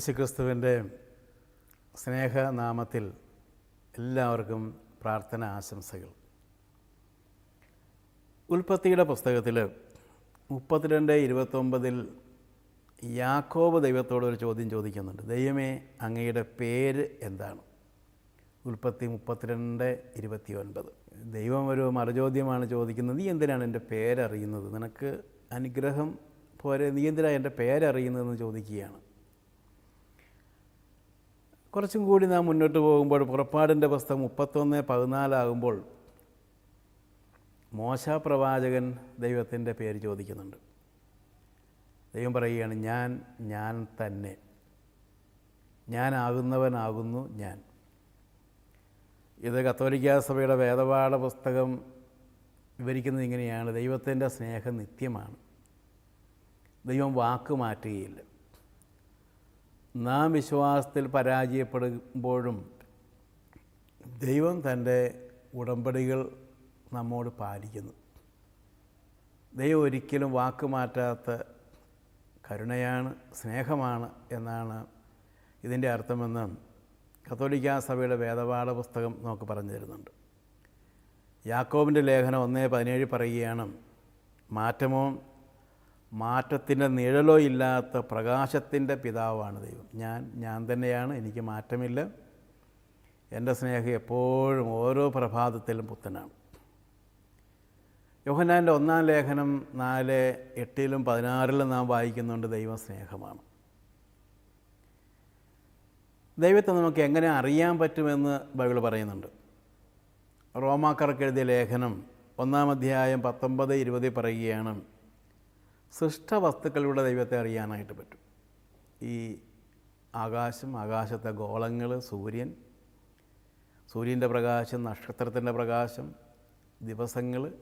യേശുക്രിസ്തുവിന്റെ സ്നേഹനാമത്തിൽ എല്ലാവർക്കും പ്രാർത്ഥന ആശംസകൾ. ഉൽപ്പത്തിയുടെ പുസ്തകത്തിൽ മുപ്പത്തിരണ്ട് ഇരുപത്തൊമ്പതിൽ യാക്കോബ് ദൈവത്തോട് ഒരു ചോദ്യം ചോദിക്കുന്നുണ്ട്. ദൈവമേ അങ്ങയുടെ പേര് എന്താണ്? ഉൽപ്പത്തി മുപ്പത്തിരണ്ട് ഇരുപത്തി ഒൻപത് ദൈവം ഒരു മറുചോദ്യമാണ് ചോദിക്കുന്നത്. നീ എന്തിനാണ് എന്റെ പേരറിയുന്നത്? നിനക്ക് അനുഗ്രഹം പോരെ? നീ എന്തിനാണ് എന്റെ പേരറിയുന്നതെന്ന് ചോദിക്കുകയാണ്. കുറച്ചും കൂടി നാം മുന്നോട്ട് പോകുമ്പോൾ പുറപ്പാടിന്റെ പുസ്തകം മുപ്പത്തൊന്ന് പതിനാലാകുമ്പോൾ മോശ പ്രവാചകൻ ദൈവത്തിന്റെ പേര് ചോദിക്കുന്നുണ്ട്. ദൈവം പറയുകയാണ് ഞാൻ ഞാൻ തന്നെ. ഞാനാകുന്നവനാകുന്നു ഞാൻ. ഇത് കത്തോലിക്കാ സഭയുടെ വേദപാഠ പുസ്തകം വിവരിക്കുന്നത് ഇങ്ങനെയാണ്. ദൈവത്തിന്റെ സ്നേഹം നിത്യമാണ്. ദൈവം വാക്ക് മാറ്റുകയില്ല. നാം വിശ്വാസത്തിൽ പരാജയപ്പെടുമ്പോഴും ദൈവം തന്റെ ഉടമ്പടികൾ നമ്മോട് പാലിക്കുന്നു. ദൈവം ഒരിക്കലും വാക്ക് മാറ്റാത്ത കരുണയാണ് സ്നേഹമാണ് എന്നാണ് ഇതിന്റെ അർത്ഥമെന്ന് കത്തോലിക്ക സഭയുടെ വേദപാഠ പുസ്തകം നമുക്ക് പറഞ്ഞു തരുന്നുണ്ട്. യാക്കോബിന്റെ ലേഖനം ഒന്നേ പതിനേഴ് പറയുകയാണ് മാറ്റമോ മാറ്റത്തിന്റെ നിഴലോ ഇല്ലാത്ത പ്രകാശത്തിന്റെ പിതാവാണ് ദൈവം. ഞാൻ ഞാൻ തന്നെയാണ് എനിക്ക് മാറ്റമില്ല. എന്റെ സ്നേഹം എപ്പോഴും ഓരോ പ്രഭാതത്തിലും പുത്തനാണ് യോഹനാന്റെ ഒന്നാം ലേഖനം നാല് എട്ടിലും പതിനാറിലും നാം വായിക്കുന്നുണ്ട് ദൈവം സ്നേഹമാണ്. ദൈവത്തെ നമുക്ക് എങ്ങനെ അറിയാൻ പറ്റുമെന്ന് ബൈബിൾ പറയുന്നുണ്ട്. റോമാക്കർക്ക് എഴുതിയ ലേഖനം ഒന്നാം അധ്യായം പത്തൊമ്പത് ഇരുപത് പറയുകയാണ് സൃഷ്ടവസ്തുക്കളിലൂടെ ദൈവത്തെ അറിയാനായിട്ട് പറ്റും. ഈ ആകാശം ആകാശത്തെ ഗോളങ്ങൾ സൂര്യൻ സൂര്യന്റെ പ്രകാശം നക്ഷത്രത്തിന്റെ പ്രകാശം ദിവസങ്ങൾ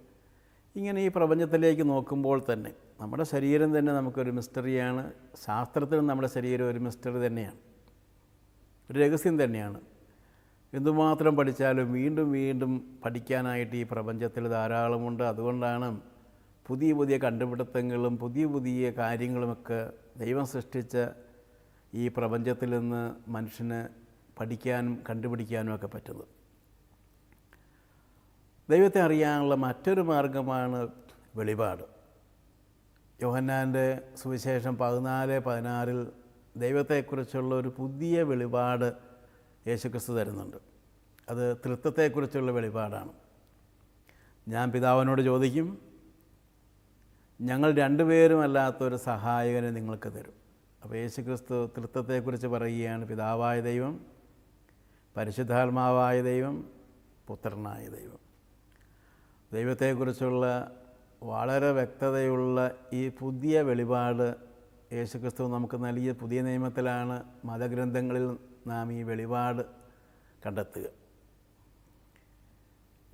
ഇങ്ങനെ ഈ പ്രപഞ്ചത്തിലേക്ക് നോക്കുമ്പോൾ തന്നെ നമ്മുടെ ശരീരം തന്നെ നമുക്കൊരു മിസ്റ്ററിയാണ്. ശാസ്ത്രത്തിനും നമ്മുടെ ശരീരം ഒരു മിസ്റ്ററി തന്നെയാണ്. ഒരു രഹസ്യം തന്നെയാണ്. എന്തുമാത്രം പഠിച്ചാലും വീണ്ടും വീണ്ടും പഠിക്കാനായിട്ട് ഈ പ്രപഞ്ചത്തിൽ ധാരാളമുണ്ട്. അതുകൊണ്ടാണ് പുതിയ പുതിയ കണ്ടുപിടുത്തങ്ങളും പുതിയ പുതിയ കാര്യങ്ങളുമൊക്കെ ദൈവം സൃഷ്ടിച്ച ഈ പ്രപഞ്ചത്തിൽ നിന്ന് മനുഷ്യന് പഠിക്കാനും കണ്ടുപിടിക്കാനും ഒക്കെ പറ്റുന്നത്. ദൈവത്തെ അറിയാനുള്ള മറ്റൊരു മാർഗമാണ് വെളിപാട്. യോഹന്നാന്റെ സുവിശേഷം പതിനാല് പതിനാറിൽ ദൈവത്തെക്കുറിച്ചുള്ള ഒരു പുതിയ വെളിപാട് യേശുക്രിസ്തു തരുന്നുണ്ട്. അത് തൃത്വത്തെക്കുറിച്ചുള്ള വെളിപാടാണ്. ഞാൻ പിതാവിനോട് ചോദിക്കും ഞങ്ങൾ രണ്ടുപേരും ഒരു സഹായകനെ നിങ്ങൾക്ക് തരും. അപ്പോൾ യേശു ക്രിസ്തു തൃത്വത്തെക്കുറിച്ച് പറയുകയാണ്. പിതാവായ ദൈവം പരിശുദ്ധാത്മാവായ ദൈവം പുത്രനായ ദൈവം. ദൈവത്തെക്കുറിച്ചുള്ള വളരെ വ്യക്തതയുള്ള ഈ പുതിയ വെളിപാട് യേശുക്രിസ്തു നമുക്ക് നൽകിയ പുതിയ നിയമത്തിലാണ് മതഗ്രന്ഥങ്ങളിൽ നാം ഈ വെളിപാട് കണ്ടെത്തുക.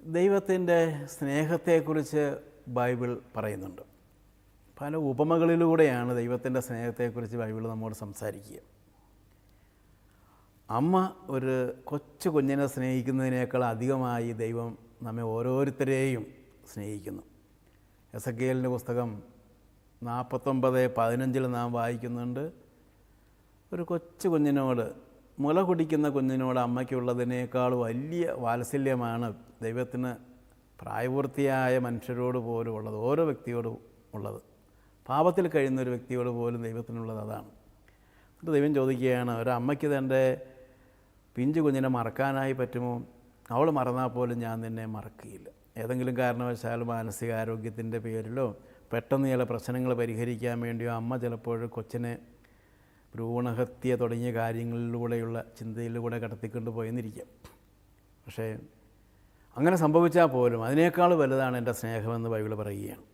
ദൈവത്തിന്റെ സ്നേഹത്തെക്കുറിച്ച് ബൈബിൾ പറയുന്നുണ്ട്. പല ഉപമകളിലൂടെയാണ് ദൈവത്തിന്റെ സ്നേഹത്തെക്കുറിച്ച് ബൈബിൾ നമ്മോട് സംസാരിക്കുക. അമ്മ ഒരു കൊച്ചു കുഞ്ഞിനെ സ്നേഹിക്കുന്നതിനേക്കാൾ അധികമായി ദൈവം നമ്മെ ഓരോരുത്തരെയും സ്നേഹിക്കുന്നു. എസ് എ പുസ്തകം നാൽപ്പത്തൊമ്പത് പതിനഞ്ചിൽ നാം വായിക്കുന്നുണ്ട്. ഒരു കൊച്ചു കുഞ്ഞിനോട് മുല കുടിക്കുന്ന കുഞ്ഞിനോട് അമ്മയ്ക്കുള്ളതിനേക്കാൾ വലിയ വാത്സല്യമാണ് ദൈവത്തിന് പ്രായപൂർത്തിയായ മനുഷ്യരോട് പോലും ഉള്ളത് ഓരോ വ്യക്തിയോടും ഉള്ളത്. പാപത്തിൽ കഴിയുന്ന ഒരു വ്യക്തിയോട് പോലും ദൈവത്തിനുള്ളത് അതാണ്. എന്നിട്ട് ദൈവം ചോദിക്കുകയാണ് ഒരമ്മയ്ക്ക് തന്റെ പിഞ്ചു കുഞ്ഞിനെ മറക്കാനായി പറ്റുമോ? അവൾ മറന്നാൽ പോലും ഞാൻ നിന്നെ മറക്കുകയില്ല. ഏതെങ്കിലും കാരണവശാൽ മാനസികാരോഗ്യത്തിന്റെ പേരിലോ പെട്ടെന്ന് ചില പ്രശ്നങ്ങൾ പരിഹരിക്കാൻ വേണ്ടിയോ അമ്മ ചിലപ്പോൾ കൊച്ചിനെ ഭ്രൂണഹത്യ തുടങ്ങിയ കാര്യങ്ങളിലൂടെയുള്ള ചിന്തയിലൂടെ കടത്തിക്കൊണ്ട് പോയെന്നിരിക്കാം. പക്ഷേ അങ്ങനെ സംഭവിച്ചാൽ പോലും അതിനേക്കാൾ വലുതാണ് എന്റെ സ്നേഹമെന്ന് ബൈബിൾ പറയുകയാണ്.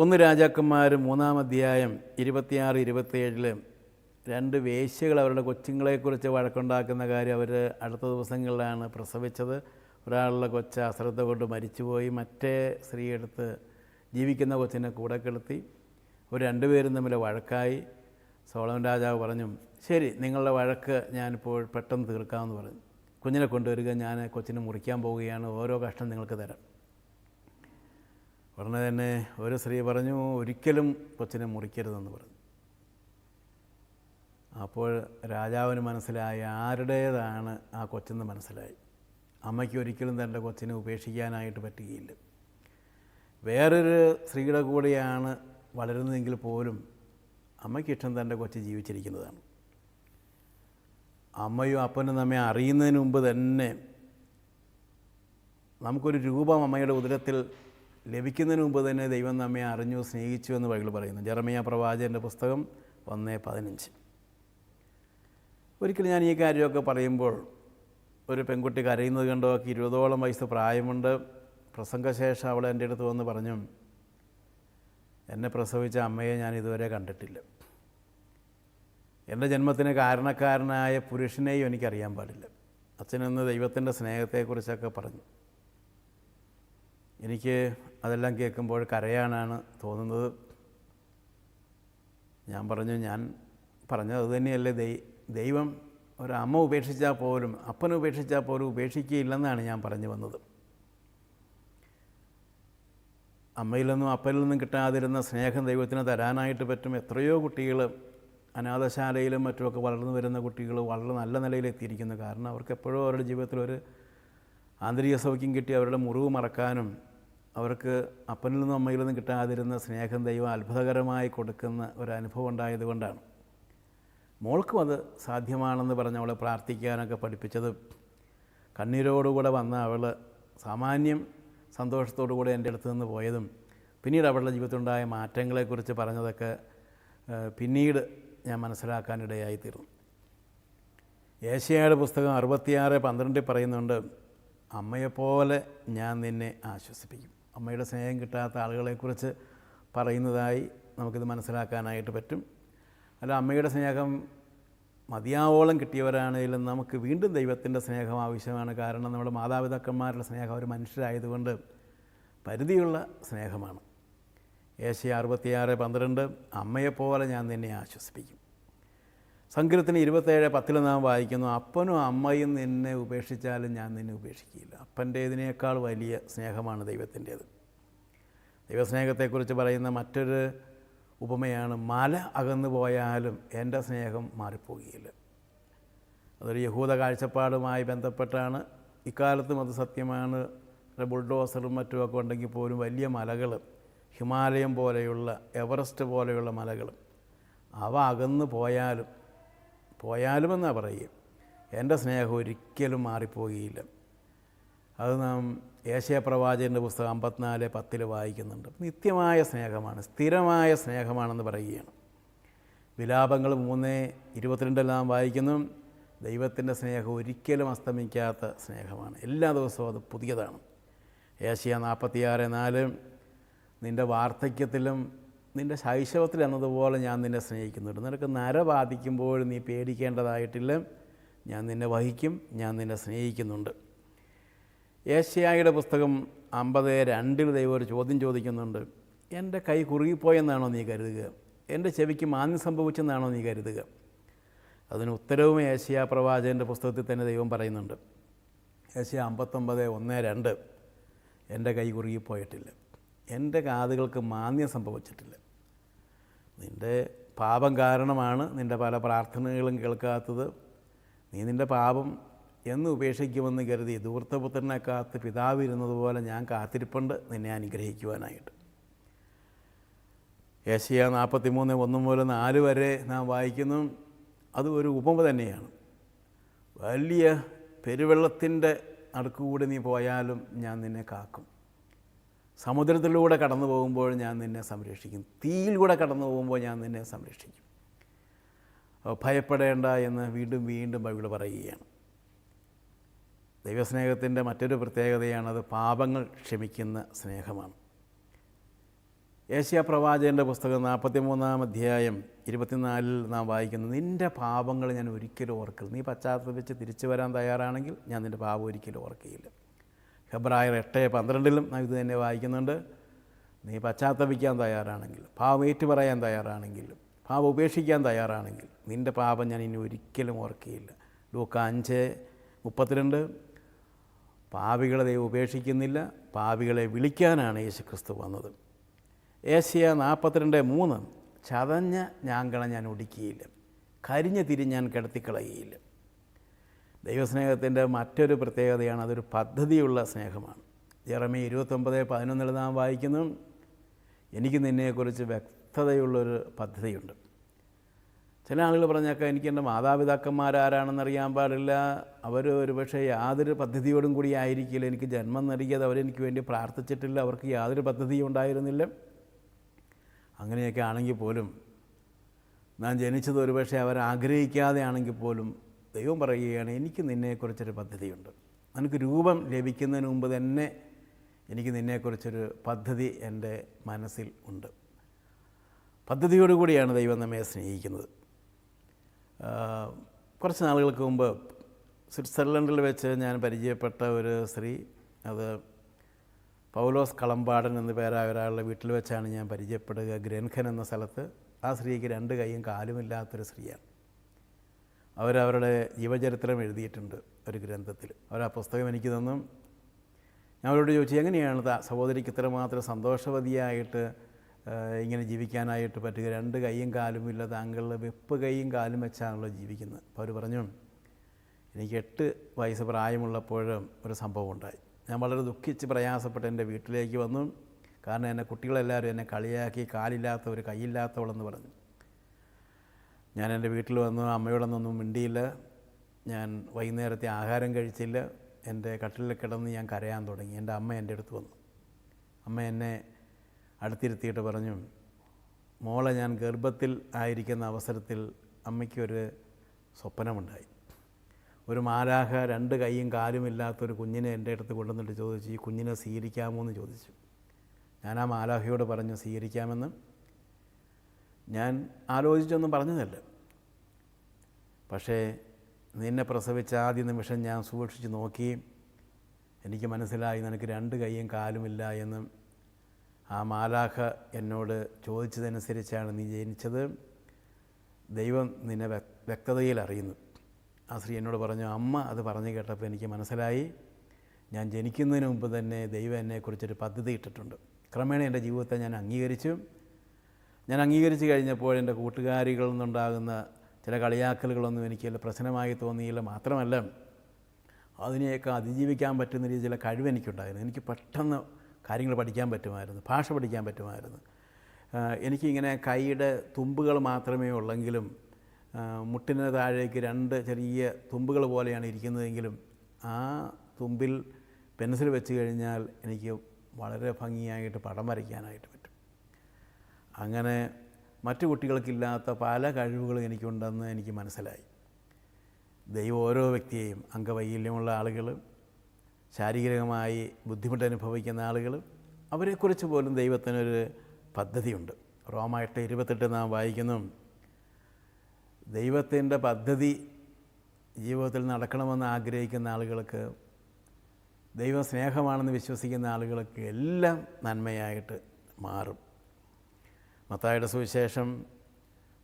ഒന്ന് രാജാക്കന്മാർ മൂന്നാം അധ്യായം ഇരുപത്തിയാറ് ഇരുപത്തിയേഴിൽ രണ്ട് വേശ്യകൾ അവരുടെ കൊച്ചുങ്ങളെക്കുറിച്ച് വഴക്കുണ്ടാക്കുന്ന കാര്യം അവർ അടുത്ത ദിവസങ്ങളിലാണ് പ്രസവിച്ചത്. ഒരാളുടെ കൊച്ച അശ്രദ്ധ കൊണ്ട് മരിച്ചുപോയി. മറ്റേ സ്ത്രീയെടുത്ത് ജീവിക്കുന്ന കൊച്ചിനെ കൂടെ കിടത്തി. ഒരു രണ്ടുപേരും തമ്മിൽ വഴക്കായി. സോളമൻ രാജാവ് പറഞ്ഞു ശരി നിങ്ങളുടെ വഴക്ക് ഞാനിപ്പോൾ പെട്ടെന്ന് തീർക്കാമെന്ന് പറഞ്ഞു. കുഞ്ഞിനെ കൊണ്ടുവരിക ഞാൻ കൊച്ചിനെ മുറിക്കാൻ പോവുകയാണ്. ഓരോ കഷ്ണം നിങ്ങൾക്ക് തരാം. ഉടനെ തന്നെ ഒരു സ്ത്രീ പറഞ്ഞു ഒരിക്കലും കൊച്ചിനെ മുറിക്കരുതെന്ന് പറഞ്ഞു. അപ്പോൾ രാജാവിന് മനസ്സിലായി ആരുടേതാണ് ആ കൊച്ചെന്ന് മനസ്സിലായി. അമ്മയ്ക്ക് ഒരിക്കലും തന്റെ കൊച്ചിനെ ഉപേക്ഷിക്കാനായിട്ട് പറ്റുകയില്ല. വേറൊരു സ്ത്രീയുടെ കൂടെയാണ് വളരുന്നതെങ്കിൽ പോലും അമ്മയ്ക്ക് ഇഷ്ടം തന്റെ കൊച്ച് ജീവിച്ചിരിക്കുന്നതാണ്. അമ്മയും അപ്പനും നമ്മെ അറിയുന്നതിന് മുമ്പ് തന്നെ നമുക്കൊരു രൂപം അമ്മയുടെ ഉദരത്തിൽ ലഭിക്കുന്നതിന് മുമ്പ് തന്നെ ദൈവം നമ്മെ അറിഞ്ഞു സ്നേഹിച്ചു എന്ന് ബൈബിൾ പറയുന്നു. ജെറമിയ പ്രവാചകന്റെ പുസ്തകം ഒന്ന് പതിനഞ്ച്. ഒരിക്കൽ ഞാൻ ഈ കാര്യമൊക്കെ പറയുമ്പോൾ ഒരു പെൺകുട്ടി കരയുന്നത് കണ്ടോ? ഒക്കെ ഇരുപതോളം വയസ്സ് പ്രായമുണ്ട്. പ്രസംഗശേഷം അവൾ എന്റെ അടുത്ത് വന്ന് പറഞ്ഞു എന്നെ പ്രസവിച്ച അമ്മയെ ഞാൻ ഇതുവരെ കണ്ടിട്ടില്ല. എന്റെ ജന്മത്തിന് കാരണക്കാരനായ പുരുഷനെയും എനിക്കറിയാൻ പാടില്ല. അച്ഛനെന്ന് ദൈവത്തിന്റെ സ്നേഹത്തെക്കുറിച്ചൊക്കെ പറഞ്ഞു. എനിക്ക് അതെല്ലാം കേൾക്കുമ്പോൾ കരയാനാണ് തോന്നുന്നത്. ഞാൻ പറഞ്ഞു ഞാൻ പറഞ്ഞത് അതുതന്നെയല്ലേ ദൈ ദൈവം ഒരമ്മ ഉപേക്ഷിച്ചാൽ പോലും അപ്പന ഉപേക്ഷിച്ചാൽ പോലും ഉപേക്ഷിക്കുകയില്ലെന്നാണ് ഞാൻ പറഞ്ഞു വന്നത്. അമ്മയിൽ നിന്നും അപ്പനിൽ നിന്നും കിട്ടാതിരുന്ന സ്നേഹം ദൈവത്തിന് തരാനായിട്ട് പറ്റും. എത്രയോ കുട്ടികൾ അനാഥശാലയിലും മറ്റുമൊക്കെ വളർന്നു വരുന്ന കുട്ടികൾ വളരെ നല്ല നിലയിൽ എത്തിയിരിക്കുന്നു. കാരണം അവർക്ക് എപ്പോഴും അവരുടെ ജീവിതത്തിൽ ഒരു ആന്തരിക സൗഖ്യം കിട്ടി അവരുടെ മുറിവ് മറക്കാനും അവർക്ക് അപ്പനിൽ നിന്നും അമ്മയിൽ നിന്നും കിട്ടാതിരുന്ന സ്നേഹം ദൈവം അത്ഭുതകരമായി കൊടുക്കുന്ന ഒരു അനുഭവം ഉണ്ടായതുകൊണ്ടാണ് മോൾക്കും അത് സാധ്യമാണെന്ന് പറഞ്ഞ് അവളെ പ്രാർത്ഥിക്കാനൊക്കെ പഠിപ്പിച്ചത് കണ്ണീരോടുകൂടെ വന്ന അവൾ സാമാന്യം സന്തോഷത്തോടു കൂടെ എന്റെ അടുത്ത് നിന്ന് പോയതും പിന്നീട് അവളുടെ ജീവിതത്തിലുണ്ടായ മാറ്റങ്ങളെക്കുറിച്ച് പറഞ്ഞതൊക്കെ പിന്നീട് ഞാൻ മനസ്സിലാക്കാനിടയായിത്തീർന്നു ഏഷ്യയുടെ പുസ്തകം അറുപത്തിയാറ് പന്ത്രണ്ടിൽ പറയുന്നുണ്ട് അമ്മയെപ്പോലെ ഞാൻ നിന്നെ ആശ്വസിപ്പിക്കും. അമ്മയുടെ സ്നേഹം കിട്ടാത്ത ആളുകളെക്കുറിച്ച് പറയുന്നതായി നമുക്കിത് മനസ്സിലാക്കാനായിട്ട് പറ്റും. അല്ല അമ്മയുടെ സ്നേഹം മതിയാവോളം കിട്ടിയവരാണെങ്കിലും നമുക്ക് വീണ്ടും ദൈവത്തിന്റെ സ്നേഹം ആവശ്യമാണ്. കാരണം നമ്മുടെ മാതാപിതാക്കന്മാരുടെ സ്നേഹം ഒരു മനുഷ്യരായതുകൊണ്ട് പരിധിയുള്ള സ്നേഹമാണ്. ഏഷ്യ അറുപത്തിയാറ് പന്ത്രണ്ട് അമ്മയെപ്പോലെ ഞാൻ നിന്നെ ആശ്വസിപ്പിക്കും. സങ്കീർത്തിന് ഇരുപത്തേഴ് പത്തിൽ നാം വായിക്കുന്നു അപ്പനും അമ്മയും നിന്നെ ഉപേക്ഷിച്ചാലും ഞാൻ നിന്നെ ഉപേക്ഷിക്കില്ല അപ്പന്റേതിനേക്കാൾ വലിയ സ്നേഹമാണ് ദൈവത്തിന്റേത്. ദൈവസ്നേഹത്തെക്കുറിച്ച് പറയുന്ന മറ്റൊരു ഉപമയാണ് മല അകന്നു പോയാലും എന്റെ സ്നേഹം മാറിപ്പോകുകയില്ല. അതൊരു യഹൂദ കാഴ്ചപ്പാടുമായി ബന്ധപ്പെട്ടാണ്. ഇക്കാലത്തും അത് സത്യമാണ്. ബുൾഡോസറും മറ്റുമൊക്കെ ഉണ്ടെങ്കിൽ പോലും വലിയ മലകൾ ഹിമാലയം പോലെയുള്ള എവറസ്റ്റ് പോലെയുള്ള മലകൾ അവ അകന്നു പോയാലും പോയാലുമെന്നാണ് പറയുക. എന്റെ സ്നേഹം ഒരിക്കലും മാറിപ്പോകുകയില്ല അത് നാം ഏഷ്യ പ്രവാചകന്റെ പുസ്തകം അമ്പത്തിനാല് പത്തിൽ വായിക്കുന്നുണ്ട്. നിത്യമായ സ്നേഹമാണ് സ്ഥിരമായ സ്നേഹമാണെന്ന് പറയുകയാണ്. വിലാപങ്ങൾ മൂന്ന് ഇരുപത്തിരണ്ടിൽ നാം വായിക്കുന്നു. ദൈവത്തിന്റെ സ്നേഹം ഒരിക്കലും അസ്തമിക്കാത്ത സ്നേഹമാണ്. എല്ലാ ദിവസവും അത് പുതിയതാണ്. ഏഷ്യ നാൽപ്പത്തിയാറ് നാല് നിന്റെ വാർദ്ധക്യത്തിലും നിന്റെ ശൈശവത്തിൽ എന്നതുപോലെ ഞാൻ നിന്നെ സ്നേഹിക്കുന്നുണ്ട്. നിനക്ക് നര ബാധിക്കുമ്പോൾ നീ പേടിക്കേണ്ടതായിട്ടില്ല. ഞാൻ നിന്നെ വഹിക്കും. ഞാൻ നിന്നെ സ്നേഹിക്കുന്നുണ്ട്. ഏഷ്യായുടെ പുസ്തകം അമ്പത് രണ്ടിൽ ദൈവം ഒരു ചോദ്യം ചോദിക്കുന്നുണ്ട്. എന്റെ കൈ കുറുകിപ്പോയെന്നാണോ നീ കരുതുക? എന്റെ ചെവിക്ക് മാന്യം സംഭവിച്ചെന്നാണോ നീ കരുതുക? അതിന് ഉത്തരവും ഏഷ്യ പ്രവാചകന്റെ പുസ്തകത്തിൽ തന്നെ ദൈവം പറയുന്നുണ്ട്. ഏഷ്യ അമ്പത്തൊമ്പത് ഒന്ന് രണ്ട്. എന്റെ കൈ കുറുകിപ്പോയിട്ടില്ല. എന്റെ കാതുകൾക്ക് മാന്യം സംഭവിച്ചിട്ടില്ല. നിന്റെ പാപം കാരണമാണ് നിന്റെ പല പ്രാർത്ഥനകളും കേൾക്കാത്തത്. നീ നിന്റെ പാപം എന്ന് ഉപേക്ഷിക്കുമെന്ന് കരുതി ദൂർത്തപുത്രനെ കാത്ത് പിതാവ് ഇരുന്നതുപോലെ ഞാൻ കാത്തിരിപ്പുണ്ട് നിന്നെ അനുഗ്രഹിക്കുവാനായിട്ട്. ഏഷ്യ നാൽപ്പത്തി മൂന്ന് ഒന്ന് മുതൽ നാല് വരെ നാം വായിക്കുന്നു. അത് ഒരു ഉപമ തന്നെയാണ്. വലിയ പെരുവെള്ളത്തിന്റെ നടുക്കുകൂടി നീ പോയാലും ഞാൻ നിന്നെ കാക്കും. സമുദ്രത്തിലൂടെ കടന്നു പോകുമ്പോൾ ഞാൻ നിന്നെ സംരക്ഷിക്കും. തീയിലൂടെ കടന്നു പോകുമ്പോൾ ഞാൻ നിന്നെ സംരക്ഷിക്കും. ഭയപ്പെടേണ്ട എന്ന് വീണ്ടും വീണ്ടും ബൈബിൾ പറയുകയാണ്. ദൈവസ്നേഹത്തിന്റെ മറ്റൊരു പ്രത്യേകതയാണത് പാപങ്ങൾ ക്ഷമിക്കുന്ന സ്നേഹമാണ്. ഏഷ്യ പ്രവാചകന്റെ പുസ്തകം നാൽപ്പത്തി മൂന്നാം അധ്യായം ഇരുപത്തിനാലിൽ നാം വായിക്കുന്നു നിന്റെ പാപങ്ങൾ ഞാൻ ഒരിക്കലും ഓർക്കില്ല നീ പശ്ചാത്തപിച്ച് തിരിച്ചു വരാൻ തയ്യാറാണെങ്കിൽ ഞാൻ നിന്റെ പാപം ഒരിക്കലും ഓർക്കുകയില്ല ഹെബ്രായർ എട്ട് പന്ത്രണ്ടിലും നാം ഇത് തന്നെ വായിക്കുന്നുണ്ട്. നീ പശ്ചാത്തപിക്കാൻ തയ്യാറാണെങ്കിൽ പാവം ഏറ്റുപറയാൻ തയ്യാറാണെങ്കിൽ പാപം ഉപേക്ഷിക്കാൻ തയ്യാറാണെങ്കിൽ നിന്റെ പാപം ഞാൻ ഇനി ഒരിക്കലും ഓർക്കുകയില്ല. ലൂക്ക അഞ്ച് മുപ്പത്തിരണ്ട്. പാപികളെ ദൈവം ഉപേക്ഷിക്കുന്നില്ല പാപികളെ വിളിക്കാനാണ് യേശു ക്രിസ്തു വന്നത്. ഏഷ്യ നാൽപ്പത്തിരണ്ട് മൂന്ന്. ചതഞ്ഞ ഞാങ്കളെ ഞാൻ ഒടിക്കുകയില്ല കരിഞ്ഞ തിരി ഞാൻ കിടത്തിക്കളയുകയില്ല. ദൈവസ്നേഹത്തിന്റെ മറ്റൊരു പ്രത്യേകതയാണ് അതൊരു പദ്ധതിയുള്ള സ്നേഹമാണ്. ജെറമി ഇരുപത്തൊമ്പത് പതിനൊന്നിൽ നാം വായിക്കുന്നു എനിക്ക് നിന്നെക്കുറിച്ച് വ്യക്തതയുള്ളൊരു പദ്ധതിയുണ്ട്. ചില ആളുകൾ പറഞ്ഞേക്കാം എനിക്ക് എന്റെ മാതാപിതാക്കന്മാരാരാണെന്ന് അറിയാൻ പാടില്ല. അവർ ഒരുപക്ഷെ യാതൊരു പദ്ധതിയോടും കൂടി ആയിരിക്കില്ല. എനിക്ക് ജന്മം നൽകിയത് അവരെനിക്ക് വേണ്ടി പ്രാർത്ഥിച്ചിട്ടില്ല. അവർക്ക് യാതൊരു പദ്ധതിയും ഉണ്ടായിരുന്നില്ല. അങ്ങനെയൊക്കെ ആണെങ്കിൽ പോലും നാം ജനിച്ചത് ഒരുപക്ഷെ അവർ ആഗ്രഹിക്കാതെ ആണെങ്കിൽ പോലും ദൈവം പറയുകയാണ് എനിക്ക് നിന്നെക്കുറിച്ചൊരു പദ്ധതിയുണ്ട്. നിനക്ക് രൂപം ലഭിക്കുന്നതിന് മുമ്പ് തന്നെ എനിക്ക് നിന്നെക്കുറിച്ചൊരു പദ്ധതി എന്റെ മനസ്സിൽ ഉണ്ട്. പദ്ധതിയോടുകൂടിയാണ് ദൈവം നമ്മെ സ്നേഹിക്കുന്നത്. കുറച്ച് നാളുകൾക്ക് മുമ്പ് സ്വിറ്റ്സർലൻഡിൽ വെച്ച് ഞാൻ പരിചയപ്പെട്ട ഒരു സ്ത്രീ അത് പൗലോസ് കളമ്പാടൻ എന്ന പേരായ ഒരാളുടെ വീട്ടിൽ വെച്ചാണ് ഞാൻ പരിചയപ്പെടുക. ഗ്രൻഖൻ എന്ന സ്ഥലത്ത് ആ സ്ത്രീക്ക് രണ്ട് കൈയും കാലുമില്ലാത്തൊരു സ്ത്രീയാണ്. അവരവരുടെ ജീവചരിത്രം എഴുതിയിട്ടുണ്ട് ഒരു ഗ്രന്ഥത്തിൽ. അവർ ആ പുസ്തകം എനിക്ക് തന്നും. ഞാൻ അവരോട് ചോദിച്ചു എങ്ങനെയാണ് സഹോദരിക്ക് ഇത്രമാത്രം സന്തോഷവതിയായിട്ട് ഇങ്ങനെ ജീവിക്കാനായിട്ട് പറ്റുക? രണ്ട് കൈയും കാലും ഇല്ല താങ്കളുടെ വെപ്പ് കൈയും കാലും വെച്ചാണല്ലോ ജീവിക്കുന്നത്. അപ്പോൾ അവർ പറഞ്ഞു എനിക്ക് എട്ട് വയസ്സ് പ്രായമുള്ളപ്പോഴും ഒരു സംഭവം ഉണ്ടായി. ഞാൻ വളരെ ദുഃഖിച്ച് പ്രയാസപ്പെട്ട് എന്റെ വീട്ടിലേക്ക് വന്നു. കാരണം എന്നെ കുട്ടികളെല്ലാവരും എന്നെ കളിയാക്കി കാലില്ലാത്തവർ കൈയില്ലാത്തവളെന്ന് പറഞ്ഞു. ഞാൻ എന്റെ വീട്ടിൽ വന്നു അമ്മയോടൊന്നൊന്നും മിണ്ടിയില്ല. ഞാൻ വൈകുന്നേരത്തെ ആഹാരം കഴിച്ചില്ല. എന്റെ കട്ടിലിൽ കിടന്ന് ഞാൻ കരയാൻ തുടങ്ങി. എന്റെ അമ്മ എന്റെ അടുത്ത് വന്നു. അമ്മ എന്നെ അടുത്തിരുത്തിയിട്ട് പറഞ്ഞു മോളെ ഞാൻ ഗർഭത്തിൽ ആയിരിക്കുന്ന അവസരത്തിൽ അമ്മയ്ക്കൊരു സ്വപ്നമുണ്ടായി. ഒരു മാലാഹ രണ്ട് കൈയും കാലും ഇല്ലാത്തൊരു കുഞ്ഞിനെ എന്റെ അടുത്ത് കൊണ്ടുവന്നിട്ട് ചോദിച്ചു ഈ കുഞ്ഞിനെ സ്വീകരിക്കാമോ? എന്ന് ചോദിച്ചു. ഞാൻ ആ മാലാഹയോട് പറഞ്ഞു സ്വീകരിക്കാമെന്ന്. ഞാൻ ആലോചിച്ചൊന്നും പറഞ്ഞതല്ല. പക്ഷേ നിന്നെ പ്രസവിച്ച ആദ്യ നിമിഷം ഞാൻ സൂക്ഷിച്ച് നോക്കി. എനിക്ക് മനസ്സിലായി നിനക്ക് രണ്ട് കൈയും കാലുമില്ല എന്നും. ആ മാലാഖ എന്നോട് ചോദിച്ചതനുസരിച്ചാണ് നീ ജനിച്ചത്. ദൈവം നിന്നെ വ്യക്- വ്യക്തതയിൽ അറിയുന്നു. ആ സ്ത്രീ എന്നോട് പറഞ്ഞു അമ്മ അത് പറഞ്ഞു കേട്ടപ്പോൾ എനിക്ക് മനസ്സിലായി. ഞാൻ ജനിക്കുന്നതിന് മുമ്പ് തന്നെ ദൈവം എന്നെക്കുറിച്ചൊരു പദ്ധതി ഇട്ടിട്ടുണ്ട്. ക്രമേണ എന്റെ ജീവിതത്തെ ഞാൻ അംഗീകരിച്ചു. ഞാൻ അംഗീകരിച്ച് കഴിഞ്ഞപ്പോൾ എന്റെ കൂട്ടുകാരികളിൽ നിന്നുണ്ടാകുന്ന ചില കളിയാക്കലുകളൊന്നും എനിക്ക് പ്രശ്നമായി തോന്നിയില്ല മാത്രമല്ല അതിനെയൊക്കെ അതിജീവിക്കാൻ പറ്റുന്ന രീതിയിലുള്ള കഴിവ് എനിക്കുണ്ടായിരുന്നു. എനിക്ക് പെട്ടെന്ന് കാര്യങ്ങൾ പഠിക്കാൻ പറ്റുമായിരുന്നു ഭാഷ പഠിക്കാൻ പറ്റുമായിരുന്നു. എനിക്കിങ്ങനെ കൈയുടെ തുമ്പുകൾ മാത്രമേ ഉള്ളെങ്കിലും മുട്ടിന് താഴേക്ക് രണ്ട് ചെറിയ തുമ്പുകൾ പോലെയാണ് ഇരിക്കുന്നതെങ്കിലും ആ തുമ്പിൽ പെൻസിൽ വെച്ച് കഴിഞ്ഞാൽ എനിക്ക് വളരെ ഭംഗിയായിട്ട് പടം വരയ്ക്കാനായിട്ട് അങ്ങനെ മറ്റു കുട്ടികൾക്കില്ലാത്ത പല കഴിവുകളും എനിക്കുണ്ടെന്ന് എനിക്ക് മനസ്സിലായി. ദൈവം ഓരോ വ്യക്തിയെയും അംഗവൈകല്യമുള്ള ആളുകൾ ശാരീരികമായി ബുദ്ധിമുട്ട് അനുഭവിക്കുന്ന ആളുകൾ അവരെക്കുറിച്ച് പോലും ദൈവത്തിനൊരു പദ്ധതിയുണ്ട്. റോമ എട്ട് ഇരുപത്തെട്ട് നാം വായിക്കുന്നു ദൈവത്തിന്റെ പദ്ധതി ജീവിതത്തിൽ നടക്കണമെന്ന് ആഗ്രഹിക്കുന്ന ആളുകൾക്ക് ദൈവസ്നേഹമാണെന്ന് വിശ്വസിക്കുന്ന ആളുകൾക്ക് എല്ലാം നന്മയായിട്ട് മാറും. മത്തായുടെ സുവിശേഷം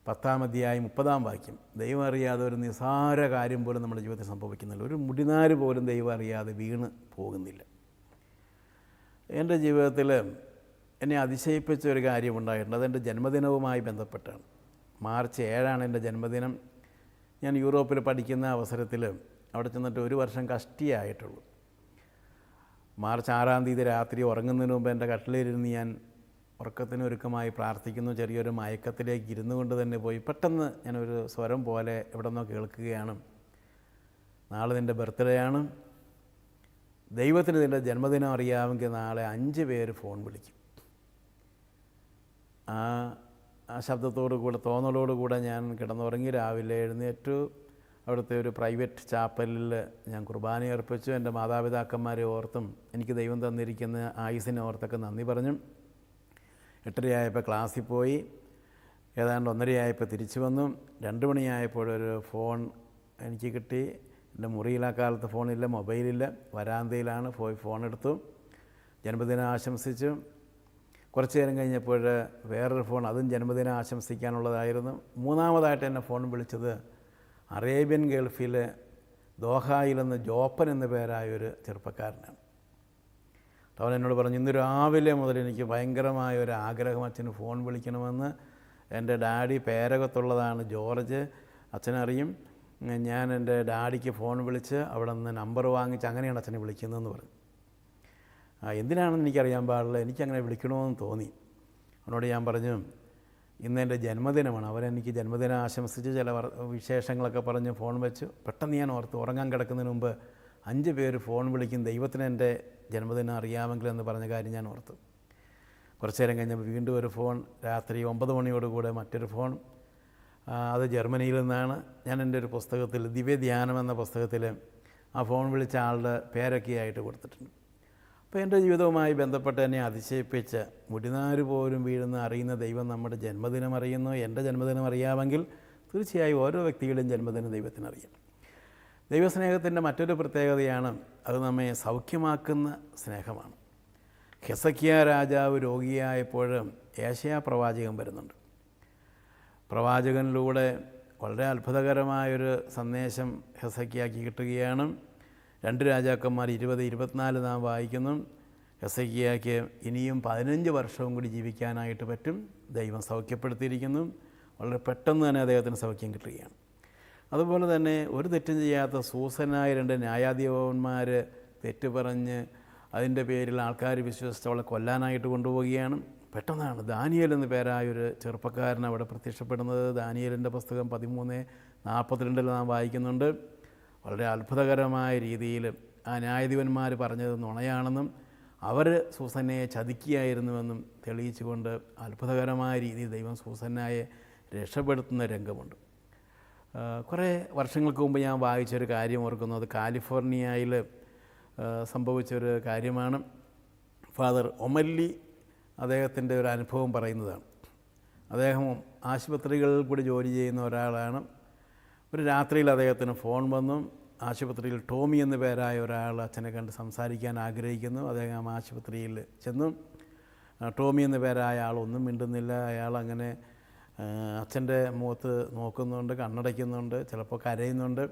പത്താം അധ്യായം മുപ്പതാം വാക്യം. ദൈവം അറിയാതെ ഒരു നിസാര കാര്യം പോലും നമ്മുടെ ജീവിതത്തിൽ സംഭവിക്കുന്നില്ല. ഒരു മുടിനാര് പോലും ദൈവം അറിയാതെ വീണ് പോകുന്നില്ല. എന്റെ ജീവിതത്തിൽ എന്നെ അതിശയിപ്പിച്ച ഒരു കാര്യമുണ്ടായിട്ടുണ്ട് അതെന്റെ ജന്മദിനവുമായി ബന്ധപ്പെട്ടാണ്. മാർച്ച് ഏഴാണ് എന്റെ ജന്മദിനം. ഞാൻ യൂറോപ്പിൽ പഠിക്കുന്ന അവസരത്തിൽ അവിടെ ചെന്നിട്ട് ഒരു വർഷം കഷ്ടിയായിട്ടുള്ളൂ. മാർച്ച് ആറാം തീയതി രാത്രി ഉറങ്ങുന്നതിന് മുമ്പ് എന്റെ കട്ടിലിരുന്ന് ഞാൻ ഉറക്കത്തിന് ഒരുക്കമായി പ്രാർത്ഥിക്കുന്നു. ചെറിയൊരു മയക്കത്തിലേക്ക് ഇരുന്നു കൊണ്ട് തന്നെ പോയി. പെട്ടെന്ന് ഞാനൊരു സ്വരം പോലെ എവിടെ നിന്നോ കേൾക്കുകയാണ്. നാളെ നിന്റെ ബർത്ത്ഡേ ആണ്. ദൈവത്തിന് നിന്റെ ജന്മദിനം അറിയാമെങ്കിൽ നാളെ അഞ്ച് പേര് ഫോൺ വിളിക്കും. ആ ആ ശബ്ദത്തോടു കൂടെ തോന്നലോടു കൂടെ ഞാൻ കിടന്നുറങ്ങി രാവിലെ എഴുന്നേറ്റു. അവിടുത്തെ ഒരു പ്രൈവറ്റ് ചാപ്പലിൽ ഞാൻ കുർബാന അർപ്പിച്ചു എന്റെ മാതാപിതാക്കന്മാരെ ഓർത്തും എനിക്ക് ദൈവം തന്നിരിക്കുന്ന ആയുസിനെ ഓർത്തൊക്കെ നന്ദി പറഞ്ഞു. എട്ടരയായപ്പോൾ ക്ലാസ്സിൽ പോയി. ഏതാണ്ട് ഒന്നരയായപ്പോൾ തിരിച്ചു വന്നു. രണ്ട് മണിയായപ്പോഴൊരു ഫോൺ എനിക്ക് കിട്ടി. എന്റെ മുറിയിൽ ആ കാലത്ത് ഫോണില്ല മൊബൈലില്ല. വരാന്തയിലാണ് പോയി ഫോൺ എടുത്തു ജന്മദിനം ആശംസിച്ചു. കുറച്ച് നേരം കഴിഞ്ഞപ്പോൾ വേറൊരു ഫോൺ അതും ജന്മദിനം ആശംസിക്കാനുള്ളതായിരുന്നു. മൂന്നാമതായിട്ട് എന്നെ ഫോൺ വിളിച്ചത് അറേബ്യൻ ഗൾഫിലെ ദോഹായിൽ നിന്ന് ജോപ്പൻ എന്ന പേരായ ഒരു ചെറുപ്പക്കാരനാണ്. അവൻ എന്നോട് പറഞ്ഞു ഇന്ന് രാവിലെ മുതൽ എനിക്ക് ഭയങ്കരമായ ഒരു ആഗ്രഹം അച്ഛന് ഫോൺ വിളിക്കണമെന്ന്. എന്റെ ഡാഡി പേരകത്തുള്ളതാണ് ജോർജ്. അച്ഛനറിയും ഞാൻ എന്റെ ഡാഡിക്ക് ഫോൺ വിളിച്ച് അവിടെ നിന്ന് നമ്പർ വാങ്ങിച്ച് അങ്ങനെയാണ് അച്ഛനെ വിളിക്കുന്നതെന്ന് പറഞ്ഞു. എന്തിനാണെന്ന് എനിക്കറിയാൻ പാടില്ല. എനിക്കങ്ങനെ വിളിക്കണമെന്ന് തോന്നി. അവനോട് ഞാൻ പറഞ്ഞു ഇന്ന് എന്റെ ജന്മദിനമാണ്. അവരെനിക്ക് ജന്മദിനം ആശംസിച്ച് ചില വിശേഷങ്ങളൊക്കെ പറഞ്ഞ് ഫോൺ വെച്ചു. പെട്ടെന്ന് ഞാൻ ഓർത്ത് ഉറങ്ങാൻ കിടക്കുന്നതിന് മുമ്പ് അഞ്ച് പേര് ഫോൺ വിളിക്കും. ദൈവത്തിന് എന്റെ ജന്മദിനം അറിയാമെങ്കിൽ എന്ന് പറഞ്ഞ കാര്യം ഞാൻ ഓർത്തു. കുറച്ച് നേരം കഴിഞ്ഞപ്പോൾ വീണ്ടും ഒരു ഫോൺ രാത്രി ഒമ്പത് മണിയോടുകൂടെ മറ്റൊരു ഫോൺ അത് ജർമ്മനിയിൽ നിന്നാണ്. ഞാൻ എന്റെ ഒരു പുസ്തകത്തിൽ ദിവ്യധ്യാനം എന്ന പുസ്തകത്തിൽ ആ ഫോൺ വിളിച്ച ആളുടെ പേരൊക്കെ ആയിട്ട് കൊടുത്തിട്ടുണ്ട്. അപ്പോൾ എന്റെ ജീവിതവുമായി ബന്ധപ്പെട്ട് എന്നെ അതിശയിപ്പിച്ച മുടിനാര് പോലും വീഴുന്ന അറിയുന്ന ദൈവം നമ്മുടെ ജന്മദിനം അറിയുന്നു. എന്റെ ജന്മദിനം അറിയാമെങ്കിൽ തീർച്ചയായും ഓരോ വ്യക്തികളുടെയും ജന്മദിനം ദൈവത്തിന് അറിയാം. ദൈവസ്നേഹത്തിന്റെ മറ്റൊരു പ്രത്യേകതയാണ് അത് നമ്മെ സൗഖ്യമാക്കുന്ന സ്നേഹമാണ്. ഹെസക്കിയ രാജാവ് രോഗിയായപ്പോൾ ഏഷ്യ പ്രവാചകൻ വരുന്നുണ്ട്. പ്രവാചകനിലൂടെ വളരെ അത്ഭുതകരമായൊരു സന്ദേശം ഹെസക്കിയാക്കി കിട്ടുകയാണ്. രണ്ട് രാജാക്കന്മാർ ഇരുപത് ഇരുപത്തിനാല് നാം വായിക്കുന്നു. ഹെസക്കിയാക്ക് ഇനിയും പതിനഞ്ച് വർഷവും കൂടി ജീവിക്കാനായിട്ട് പറ്റും. ദൈവം സൗഖ്യപ്പെടുത്തിയിരിക്കുന്നു. വളരെ പെട്ടെന്ന് തന്നെ അദ്ദേഹത്തിന് സൗഖ്യം കിട്ടുകയാണ്. അതുപോലെ തന്നെ ഒരു തെറ്റും ചെയ്യാത്ത സൂസനായ രണ്ട് ന്യായാധിപന്മാർ തെറ്റ് പറഞ്ഞ് അതിന്റെ പേരിൽ ആൾക്കാർ വിശ്വസിച്ച് അവളെ കൊല്ലാനായിട്ട് കൊണ്ടുപോവുകയാണ്. പെട്ടെന്നാണ്. ദാനിയൽ എന്ന പേരായ ഒരു ചെറുപ്പക്കാരൻ അവിടെ പ്രത്യക്ഷപ്പെടുന്നത്. ദാനിയലിന്റെ പുസ്തകം പതിമൂന്ന് നാൽപ്പത്തിരണ്ടിൽ നാം വായിക്കുന്നുണ്ട്. വളരെ അത്ഭുതകരമായ രീതിയിൽ ആ ന്യായാധിപന്മാർ പറഞ്ഞത് നുണയാണെന്നും അവർ സൂസന്നയെ ചതിക്കുകയായിരുന്നുവെന്നും തെളിയിച്ചുകൊണ്ട് അത്ഭുതകരമായ രീതിയിൽ ദൈവം സൂസന്നയെ രക്ഷപ്പെടുത്തുന്ന രംഗമുണ്ട്. കുറേ വർഷങ്ങൾക്ക് മുമ്പ് ഞാൻ വായിച്ചൊരു കാര്യം ഓർക്കുന്നത് കാലിഫോർണിയയിൽ സംഭവിച്ചൊരു കാര്യമാണ്. ഫാദർ ഒമല്ലി അദ്ദേഹത്തിന്റെ ഒരു അനുഭവം പറയുന്നതാണ്. അദ്ദേഹം ആശുപത്രികളിൽ കൂടി ജോലി ചെയ്യുന്ന ഒരാളാണ്. ഒരു രാത്രിയിൽ അദ്ദേഹത്തിന് ഫോൺ വന്നു. ആശുപത്രിയിൽ ടോമി എന്ന പേരായ ഒരാൾ അച്ഛനെ കണ്ട് സംസാരിക്കാൻ ആഗ്രഹിക്കുന്നു. അദ്ദേഹം ആശുപത്രിയിൽ ചെന്നു. ടോമി എന്ന പേരായ ആൾ ഒന്നും മിണ്ടുന്നില്ല. അയാൾ അങ്ങനെ അച്ഛന്റെ മുഖത്ത് നോക്കുന്നുണ്ട് കണ്ണടയ്ക്കുന്നുണ്ട് ചിലപ്പോൾ കരയുന്നുണ്ട്.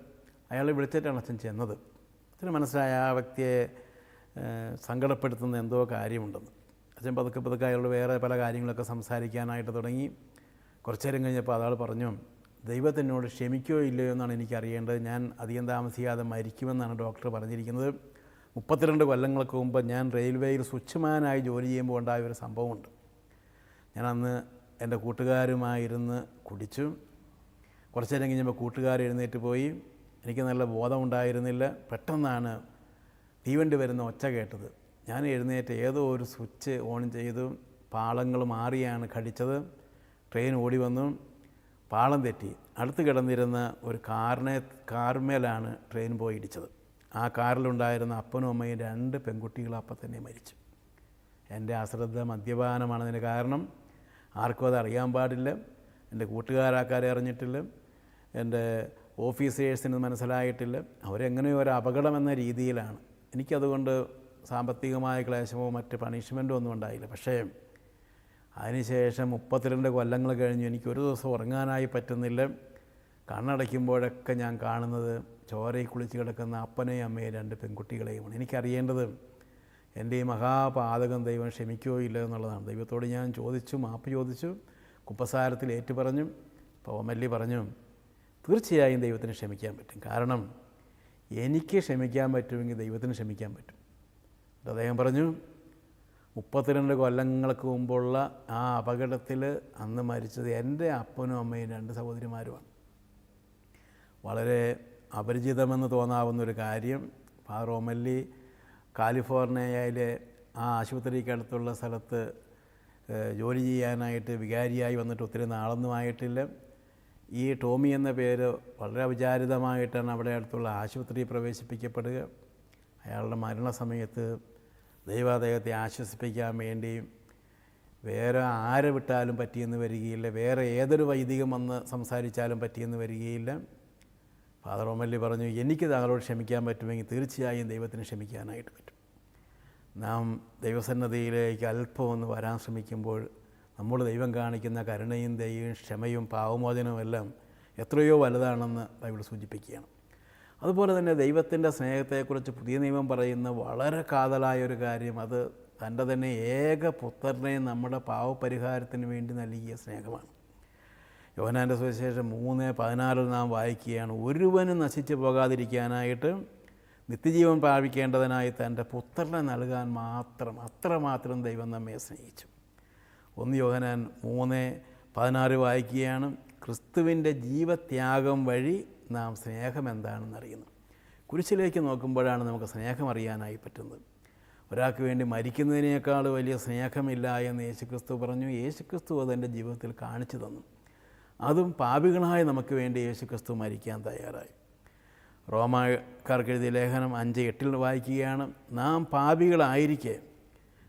അയാൾ വിളിച്ചിട്ടാണ് അച്ഛൻ ചെന്നത്. അച്ഛന് മനസ്സിലായ ആ വ്യക്തിയെ സങ്കടപ്പെടുത്തുന്ന എന്തോ കാര്യമുണ്ടെന്ന്. അച്ഛൻ പതുക്കെ പതുക്കെ അയാളോട് വേറെ പല കാര്യങ്ങളൊക്കെ സംസാരിക്കാനായിട്ട് തുടങ്ങി. കുറച്ചു നേരം കഴിഞ്ഞപ്പോൾ അതാൾ പറഞ്ഞു ദൈവത്തിനോട് ക്ഷമിക്കോ ഇല്ലയോ എന്നാണ് എനിക്കറിയേണ്ടത്. ഞാൻ അധികം താമസിയാതെ മരിക്കുമെന്നാണ് ഡോക്ടർ പറഞ്ഞിരിക്കുന്നത്. മുപ്പത്തിരണ്ട് കൊല്ലങ്ങൾക്ക് മുമ്പ് ഞാൻ റെയിൽവേയിൽ സ്വിച്ച്മാനായി ജോലി ചെയ്യുമ്പോൾ ഉണ്ടായ ഒരു സംഭവമുണ്ട്. ഞാൻ അന്ന് എന്റെ കൂട്ടുകാരുമായിരുന്ന് കുടിച്ചു കുറച്ച് നേരം കഴിഞ്ഞപ്പോൾ കൂട്ടുകാർ എഴുന്നേറ്റ് പോയി. എനിക്ക് നല്ല ബോധമുണ്ടായിരുന്നില്ല. പെട്ടെന്നാണ് തീവണ്ടി വരുന്ന ഒച്ച കേട്ടത്. ഞാൻ എഴുന്നേറ്റ് ഏതോ ഒരു സ്വിച്ച് ഓൺ ചെയ്തു പാളങ്ങൾ മാറിയാണ് കടിച്ചത് ട്രെയിൻ ഓടി വന്നു. പാളം തെറ്റി. അടുത്ത് കിടന്നിരുന്ന ഒരു കാറിനെ കാർമേലാണ് ട്രെയിൻ പോയി ഇടിച്ചത്. ആ കാറിലുണ്ടായിരുന്ന അപ്പനും അമ്മയും രണ്ട് പെൺകുട്ടികളും അപ്പം തന്നെ മരിച്ചു. എന്റെ അശ്രദ്ധ മദ്യപാനമാണതിന് കാരണം. ആർക്കും അത് അറിയാൻ പാടില്ല. എന്റെ കൂട്ടുകാരാക്കാരെ അറിഞ്ഞിട്ടില്ല. എന്റെ ഓഫീസേഴ്സിന് മനസ്സിലായിട്ടില്ല. അവരെങ്ങനെയോ ഒരു അപകടം എന്ന രീതിയിലാണ്. എനിക്കതുകൊണ്ട് സാമ്പത്തികമായ ക്ലേശമോ മറ്റ് പണിഷ്മെന്റോ ഒന്നും ഉണ്ടായില്ല. പക്ഷേ അതിനുശേഷം മുപ്പത്തിരണ്ട് കൊല്ലങ്ങൾ കഴിഞ്ഞു. എനിക്ക് ഒരു ദിവസം ഉറങ്ങാനായി പറ്റുന്നില്ല. കണ്ണടയ്ക്കുമ്പോഴൊക്കെ ഞാൻ കാണുന്നത് ചോരയിൽ കുളിച്ച് കിടക്കുന്ന അപ്പനെയും അമ്മയും രണ്ട് പെൺകുട്ടികളെയുമാണ്. എനിക്കറിയേണ്ടത് എന്റെ ഈ മഹാപാതകം ദൈവം ക്ഷമിക്കുകയോ ഇല്ല എന്നുള്ളതാണ്. ദൈവത്തോട് ഞാൻ ചോദിച്ചു മാപ്പ് ചോദിച്ചു കുപ്പസാരത്തിൽ ഏറ്റുപറഞ്ഞു പവമല്ലി പറഞ്ഞു തീർച്ചയായും ദൈവത്തിന് ക്ഷമിക്കാൻ പറ്റും. കാരണം എനിക്ക് ക്ഷമിക്കാൻ പറ്റുമെങ്കിൽ ദൈവത്തിന് ക്ഷമിക്കാൻ പറ്റും. അദ്ദേഹം പറഞ്ഞു മുപ്പത്തിരണ്ട് കൊല്ലങ്ങൾക്ക് മുമ്പുള്ള ആ അപകടത്തിൽ അന്ന് മരിച്ചത് എന്റെ അപ്പനും അമ്മയും രണ്ട് സഹോദരിമാരുമാണ്. വളരെ അപരിചിതമെന്ന് തോന്നാവുന്ന ഒരു കാര്യം ഫാദർ ഓമല്ലി കാലിഫോർണിയയിലെ ആ ആശുപത്രിക്കടുത്തുള്ള സ്ഥലത്ത് ജോലി ചെയ്യാനായിട്ട് വികാരിയായി വന്നിട്ട് ഒത്തിരി നാളൊന്നും ആയിട്ടില്ല ഈ ടോമി എന്ന പേര് വളരെ അവിചാരിതമായിട്ടാണ് അവിടെ അടുത്തുള്ള ആശുപത്രിയിൽ പ്രവേശിപ്പിക്കപ്പെടുക. അയാളുടെ മരണസമയത്ത് ദൈവം അദ്ദേഹത്തെ ആശ്വസിപ്പിക്കാൻ വേണ്ടി വേറെ ആരെ വിട്ടാലും പറ്റിയെന്ന് വരികയില്ല. വേറെ ഏതൊരു വൈദികം വന്ന് സംസാരിച്ചാലും പറ്റിയെന്ന് വരികയില്ല. ഫാദർ ഓമല്ലി പറഞ്ഞു എനിക്ക് താങ്കളോട് ക്ഷമിക്കാൻ പറ്റുമെങ്കിൽ തീർച്ചയായും ദൈവത്തിന് ക്ഷമിക്കാനായിട്ട് പറ്റും. നാം ദൈവസന്നദ്ധയിലേക്ക് അല്പം ഒന്ന് വരാൻ ശ്രമിക്കുമ്പോൾ നമ്മൾ ദൈവം കാണിക്കുന്ന കരുണയും ദയയും ക്ഷമയും പാവമോചനവും എല്ലാം എത്രയോ വലുതാണെന്ന് ബൈബിൾ സൂചിപ്പിക്കുകയാണ്. അതുപോലെ തന്നെ ദൈവത്തിന്റെ സ്നേഹത്തെക്കുറിച്ച് പുതിയ നിയമം പറയുന്ന വളരെ കാതലായ ഒരു കാര്യം അത് തന്റെ തന്നെ ഏക പുത്രനെ നമ്മുടെ പാവപരിഹാരത്തിന് വേണ്ടി നൽകിയ സ്നേഹമാണ്. യോഹനാന്റെ സുവിശേഷം മൂന്ന് പതിനാറിൽ നാം വായിക്കുകയാണ് ഒരുവനും നശിച്ചു പോകാതിരിക്കാനായിട്ട് നിത്യജീവൻ പ്രാപിക്കേണ്ടതിനായി തന്റെ പുത്രനെ നൽകാൻ മാത്രം അത്രമാത്രം ദൈവം നമ്മെ സ്നേഹിച്ചു. ഒന്ന് യോഹനാൻ മൂന്ന് പതിനാറ് വായിക്കുകയാണ് ക്രിസ്തുവിന്റെ ജീവത്യാഗം വഴി നാം സ്നേഹം എന്താണെന്ന് അറിയുന്നു. കുരിശിലേക്ക് നോക്കുമ്പോഴാണ് നമുക്ക് സ്നേഹം അറിയാനായി പറ്റുന്നത്. ഒരാൾക്ക് വേണ്ടി മരിക്കുന്നതിനേക്കാൾ വലിയ സ്നേഹമില്ല എന്ന് യേശുക്രിസ്തു പറഞ്ഞു. യേശുക്രിസ്തു അതെന്റെ ജീവിതത്തിൽ കാണിച്ചു തന്നു. അതും പാപികളായ നമുക്ക് വേണ്ടി യേശുക്രിസ്തു മരിക്കാൻ തയ്യാറായി. റോമാക്കാർക്ക് എഴുതിയ ലേഖനം അഞ്ച് എട്ടിൽ വായിക്കുകയാണ് നാം പാപികളായിരിക്കെ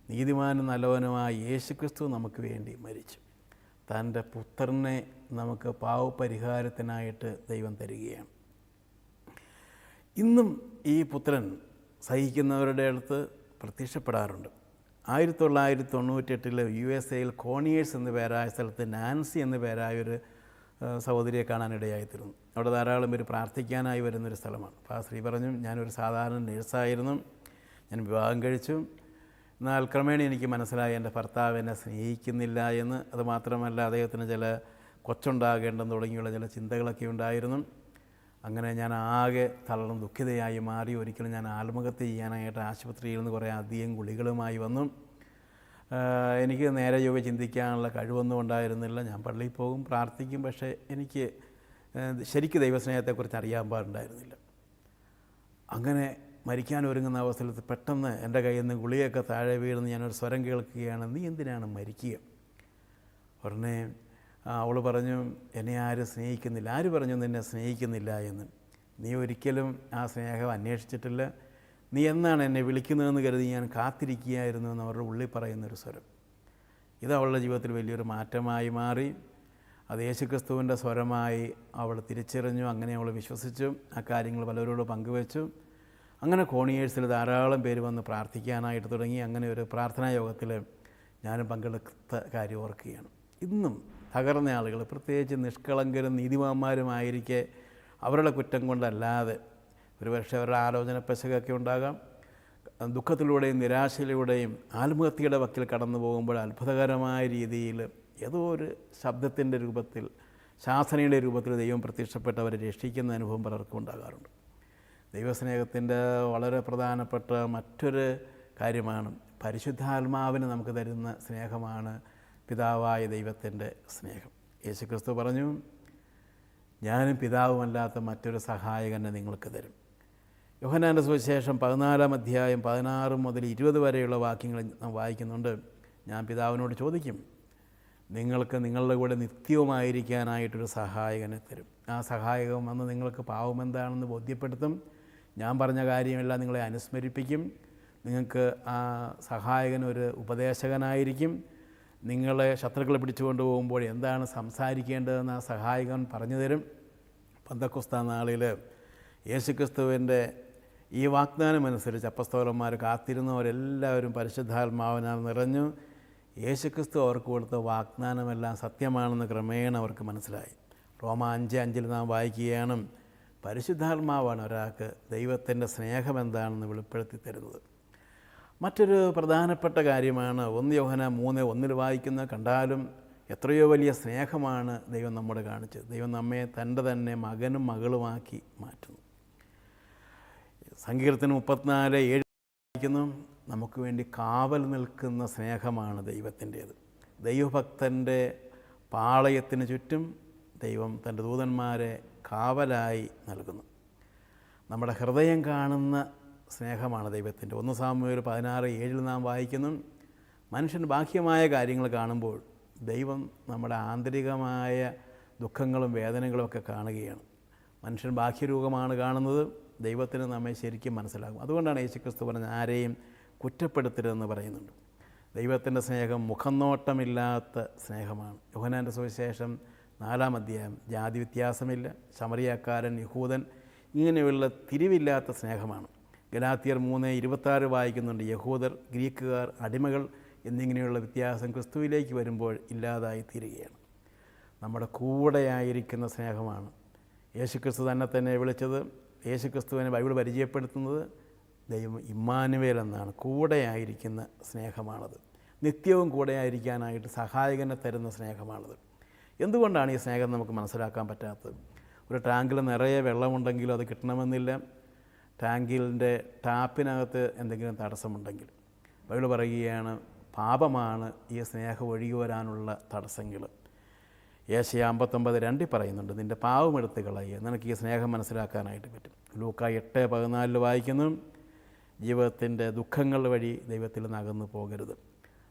നീതിമാനും നല്ലവനുമായ യേശുക്രിസ്തു നമുക്ക് വേണ്ടി മരിച്ചു. തന്റെ പുത്രനെ നമുക്ക് പാവപരിഹാരത്തിനായിട്ട് ദൈവം തരികയാണ്. ഇന്നും ഈ പുത്രൻ സഹിക്കുന്നവരുടെ അടുത്ത് പ്രത്യക്ഷപ്പെടാറുണ്ട്. ആയിരത്തി തൊള്ളായിരത്തി തൊണ്ണൂറ്റെട്ടിൽ യു എസ് എയിൽ കോണിയേഴ്സ് എന്ന പേരായ സ്ഥലത്ത് നാൻസി എന്ന പേരായ ഒരു സഹോദരിയെ കാണാനിടയായിത്തീരുന്നു അവിടെ ധാരാളം പേര് പ്രാർത്ഥിക്കാനായി വരുന്നൊരു സ്ഥലമാണ്. അപ്പോൾ ആ സ്ത്രീ പറഞ്ഞു ഞാനൊരു സാധാരണ നേഴ്സായിരുന്നു ഞാൻ വിവാഹം കഴിച്ചു. എന്നാൽ ക്രമേണ എനിക്ക് മനസ്സിലായി എന്റെ ഭർത്താവ് എന്നെ സ്നേഹിക്കുന്നില്ല എന്ന്. അതുമാത്രമല്ല അദ്ദേഹത്തിന് ചില കൊച്ചുണ്ടാകേണ്ടെന്ന് തുടങ്ങിയുള്ള ചില ചിന്തകളൊക്കെ ഉണ്ടായിരുന്നു. അങ്ങനെ ഞാൻ ആകെ തളർന്ന് ദുഃഖിതയായി മാറി. ഒരിക്കലും ഞാൻ ആത്മഹത്യ ചെയ്യാനായിട്ട് ആശുപത്രിയിൽ നിന്ന് കുറേ അധികം ഗുളികളുമായി വന്നു. എനിക്ക് നേരെ ചൊവ്വ ചിന്തിക്കാനുള്ള കഴിവൊന്നും ഉണ്ടായിരുന്നില്ല. ഞാൻ പള്ളിയിൽ പോകും പ്രാർത്ഥിക്കും പക്ഷേ എനിക്ക് ശരിക്ക് ദൈവസ്നേഹത്തെക്കുറിച്ച് അറിയാൻ പാടുണ്ടായിരുന്നില്ല. അങ്ങനെ മരിക്കാൻ ഒരുങ്ങുന്ന അവസരത്തിൽ പെട്ടെന്ന് എന്റെ കയ്യിൽ നിന്ന് ഗുളിയൊക്കെ താഴെ വീഴുന്ന ഞാനൊരു സ്വരം കേൾക്കുകയാണ് നീ എന്തിനാണ് മരിക്കുക? ഉടനെ അവൾ പറഞ്ഞു എന്നെ ആരും സ്നേഹിക്കുന്നില്ല. ആര് പറഞ്ഞു നിന്നെ സ്നേഹിക്കുന്നില്ല എന്ന്? നീ ഒരിക്കലും ആ സ്നേഹം അന്വേഷിച്ചിട്ടില്ല. നീ എന്നാണ് എന്നെ വിളിക്കുന്നതെന്ന് കരുതി ഞാൻ കാത്തിരിക്കുകയായിരുന്നു എന്ന് അവരുടെ ഉള്ളിൽ പറയുന്നൊരു സ്വരം. ഇത് അവളുടെ ജീവിതത്തിൽ വലിയൊരു മാറ്റമായി മാറി. അത് യേശുക്രിസ്തുവിന്റെ സ്വരമായി അവൾ തിരിച്ചറിഞ്ഞു അങ്ങനെ അവൾ വിശ്വസിച്ചു ആ കാര്യങ്ങൾ പലരോട് പങ്കുവച്ചു. അങ്ങനെ കോണിയേഴ്സിൽ ധാരാളം പേര് വന്ന് പ്രാർത്ഥിക്കാനായിട്ട് തുടങ്ങി. അങ്ങനെ ഒരു പ്രാർത്ഥനാ യോഗത്തിൽ ഞാനും പങ്കെടുത്ത കാര്യം ഓർക്കുകയാണ്. ഇന്നും തകർന്ന ആളുകൾ പ്രത്യേകിച്ച് നിഷ്കളങ്കരും നീതിമാന്മാരുമായിരിക്കെ അവരുടെ കുറ്റം കൊണ്ടല്ലാതെ ഒരുപക്ഷെ അവരുടെ ആലോചന പെശകൊക്കെ ഉണ്ടാകാം. ദുഃഖത്തിലൂടെയും നിരാശയിലൂടെയും ആത്മഹത്യയുടെ വക്കിൽ കടന്നു പോകുമ്പോൾ അത്ഭുതകരമായ രീതിയിൽ ഏതോ ഒരു ശബ്ദത്തിന്റെ രൂപത്തിൽ ശാസനയുടെ രൂപത്തിൽ ദൈവം പ്രത്യക്ഷപ്പെട്ട് അവരെ രക്ഷിക്കുന്ന അനുഭവം പലർക്കും ഉണ്ടാകാറുണ്ട്. ദൈവസ്നേഹത്തിന്റെ വളരെ പ്രധാനപ്പെട്ട മറ്റൊരു കാര്യമാണ് പരിശുദ്ധാത്മാവിന് നമുക്ക് തരുന്ന സ്നേഹമാണ് പിതാവായ ദൈവത്തിന്റെ സ്നേഹം. യേശുക്രിസ്തു പറഞ്ഞു ഞാനും പിതാവുമല്ലാത്ത മറ്റൊരു സഹായകനെ നിങ്ങൾക്ക് തരും. യോഹനാന്റെ സുവിശേഷം പതിനാലാം അധ്യായം പതിനാറ് മുതൽ ഇരുപത് വരെയുള്ള വാക്യങ്ങൾ നാം വായിക്കുന്നുണ്ട്. ഞാൻ പിതാവിനോട് ചോദിക്കും നിങ്ങൾക്ക് നിങ്ങളുടെ കൂടെ നിത്യവുമായിരിക്കാനായിട്ടൊരു സഹായകനെ തരും. ആ സഹായകം വന്ന് നിങ്ങൾക്ക് പാവം എന്താണെന്ന് ബോധ്യപ്പെടുത്തും. ഞാൻ പറഞ്ഞ കാര്യമെല്ലാം നിങ്ങളെ അനുസ്മരിപ്പിക്കും. നിങ്ങൾക്ക് ആ സഹായകൻ ഒരു ഉപദേശകനായിരിക്കും. നിങ്ങളെ ശത്രുക്കളെ പിടിച്ചുകൊണ്ട് പോകുമ്പോൾ എന്താണ് സംസാരിക്കേണ്ടതെന്ന് ആ സഹായകൻ പറഞ്ഞു തരും. പന്തക്കുസ്ത നാളിൽ യേശുക്രിസ്തുവിന്റെ ഈ വാഗ്ദാനമനുസരിച്ച് അപ്പസ്തോലന്മാർ കാത്തിരുന്നവരെല്ലാവരും പരിശുദ്ധാത്മാവിനാൽ നിറഞ്ഞു യേശുക്രിസ്തു അവർക്ക് കൊടുത്ത വാഗ്ദാനമെല്ലാം സത്യമാണെന്ന് ക്രമേണ അവർക്ക് മനസ്സിലായി. റോമ അഞ്ച് അഞ്ചിൽ നാം വായിക്കുകയാണ് പരിശുദ്ധാത്മാവാണ് ഒരാൾക്ക് ദൈവത്തിന്റെ സ്നേഹം എന്താണെന്ന് വെളിപ്പെടുത്തി തരുന്നത്. മറ്റൊരു പ്രധാനപ്പെട്ട കാര്യമാണ് ഒന്ന് യോഹന മൂന്ന് ഒന്നിൽ വായിക്കുന്ന കണ്ടാലും എത്രയോ വലിയ സ്നേഹമാണ് ദൈവം നമ്മോട് കാണിച്ചത്. ദൈവം നമ്മെ തന്റെ തന്നെ മകനും മകളുമാക്കി മാറ്റുന്നു. സങ്കീർത്തനം മുപ്പത്തിനാല് ഏഴ് നമുക്ക് വേണ്ടി കാവൽ നിൽക്കുന്ന സ്നേഹമാണ് ദൈവത്തിന്റേത്. ദൈവഭക്തന്റെ പാളയത്തിന് ചുറ്റും ദൈവം തന്റെ ദൂതന്മാരെ കാവലായി നൽകുന്നു. നമ്മുടെ ഹൃദയം കാണുന്ന സ്നേഹമാണ് ദൈവത്തിന്റെ. ഒന്ന് സാമൂഹ്യ പതിനാറ് ഏഴിൽ നാം വായിക്കുന്നു. മനുഷ്യൻ ബാഹ്യമായ കാര്യങ്ങൾ കാണുമ്പോൾ ദൈവം നമ്മുടെ ആന്തരികമായ ദുഃഖങ്ങളും വേദനകളും ഒക്കെ കാണുകയാണ്. മനുഷ്യൻ ബാഹ്യരൂപമാണ് കാണുന്നത്. ദൈവത്തിന് നമ്മെ ശരിക്കും മനസ്സിലാകും അതുകൊണ്ടാണ് യേശുക്രിസ്തു പറഞ്ഞ ആരെയും കുറ്റപ്പെടുത്തരുതെന്ന് പറയുന്നുണ്ട്. ദൈവത്തിന്റെ സ്നേഹം മുഖനോട്ടമില്ലാത്ത സ്നേഹമാണ്. യോഹനാന്റെ സുവിശേഷം നാലാം അധ്യായം ജാതി വ്യത്യാസമില്ല ശമറിയാക്കാരൻ യഹൂദൻ ഇങ്ങനെയുള്ള തിരിവില്ലാത്ത സ്നേഹമാണ്. ഗലാത്തിയർ മൂന്ന് ഇരുപത്താറ് വായിക്കുന്നുണ്ട് യഹൂദർ ഗ്രീക്കുകാർ അടിമകൾ എന്നിങ്ങനെയുള്ള വ്യത്യാസം ക്രിസ്തുവിലേക്ക് വരുമ്പോൾ ഇല്ലാതായി തീരുകയാണ്. നമ്മുടെ കൂടെയായിരിക്കുന്ന സ്നേഹമാണ്. യേശുക്രിസ്തു തന്നെ തന്നെ വിളിച്ചത് യേശുക്രിസ്തുവിനെ ബൈബിൾ പരിചയപ്പെടുത്തുന്നത് ദൈവം ഇമ്മാനുവേൽ എന്നാണ്. കൂടെയായിരിക്കുന്ന സ്നേഹമാണത്. നിത്യവും കൂടെയായിരിക്കാനായിട്ട് സഹായകനെ തരുന്ന സ്നേഹമാണത്. എന്തുകൊണ്ടാണ് ഈ സ്നേഹം നമുക്ക് മനസ്സിലാക്കാൻ പറ്റാത്തത്? ഒരു ടാങ്കിൽ നിറയെ വെള്ളമുണ്ടെങ്കിലും അത് കിട്ടണമെന്നില്ല. ടാങ്കിന്റെ ടാപ്പിനകത്ത് എന്തെങ്കിലും തടസ്സമുണ്ടെങ്കിൽ. ബൈബിൾ പറയുകയാണ് പാപമാണ് ഈ സ്നേഹം ഒഴുകി വരാനുള്ള തടസ്സങ്ങൾ. ഏഷ്യ അമ്പത്തൊമ്പത് രണ്ടിൽ പറയുന്നുണ്ട് നിന്റെ പാവമെടുത്ത് കളയുക. നിനക്ക് ഈ സ്നേഹം മനസ്സിലാക്കാനായിട്ട് പറ്റും. ലൂക്ക എട്ട് പതിനാലിൽ വായിക്കുന്നു ജീവിതത്തിന്റെ ദുഃഖങ്ങൾ വഴി ദൈവത്തിൽ നിന്ന് അകന്നു പോകരുത്.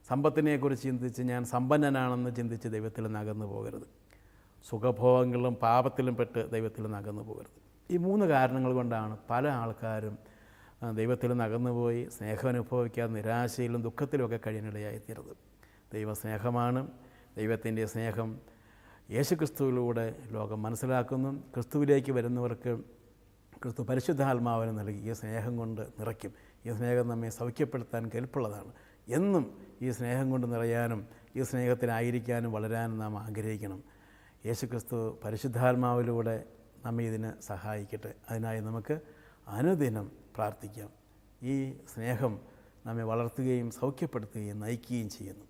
സമ്പത്തിനെക്കുറിച്ച് ചിന്തിച്ച് ഞാൻ സമ്പന്നനാണെന്ന് ചിന്തിച്ച് ദൈവത്തിൽ നിന്ന് അകന്നു പോകരുത്. സുഖഭോഗങ്ങളിലും പാപത്തിലും പെട്ട് ദൈവത്തിൽ നിന്ന് അകന്നു പോകരുത്. ഈ മൂന്ന് കാരണങ്ങൾ കൊണ്ടാണ് പല ആൾക്കാരും ദൈവത്തിൽ നിന്ന് അകന്നുപോയി സ്നേഹം അനുഭവിക്കാതെ നിരാശയിലും ദുഃഖത്തിലുമൊക്കെ കഴിയാനിടയായിത്തീരുന്നത് ദൈവസ്നേഹമാണ് ദൈവത്തിന്റെ സ്നേഹം യേശുക്രിസ്തുവിലൂടെ ലോകം മനസ്സിലാക്കുന്നു. ക്രിസ്തുവിലേക്ക് വരുന്നവർക്ക് ക്രിസ്തു പരിശുദ്ധാത്മാവിനെ നൽകി. ഈ സ്നേഹം കൊണ്ട് നിറയ്ക്കും. ഈ സ്നേഹം നമ്മെ സൗഖ്യപ്പെടുത്താൻ കെൽപ്പുള്ളതാണ്. എന്നും ഈ സ്നേഹം കൊണ്ട് നിറയാനും ഈ സ്നേഹത്തിലായിരിക്കാനും വളരാനും നാം ആഗ്രഹിക്കണം. യേശുക്രിസ്തു പരിശുദ്ധാത്മാവിലൂടെ നമ്മെ ഇതിന് സഹായിക്കട്ടെ. അതിനായി നമുക്ക് അനുദിനം പ്രാർത്ഥിക്കാം. ഈ സ്നേഹം നമ്മെ വളർത്തുകയും സൗഖ്യപ്പെടുത്തുകയും നയിക്കുകയും ചെയ്യുന്നു.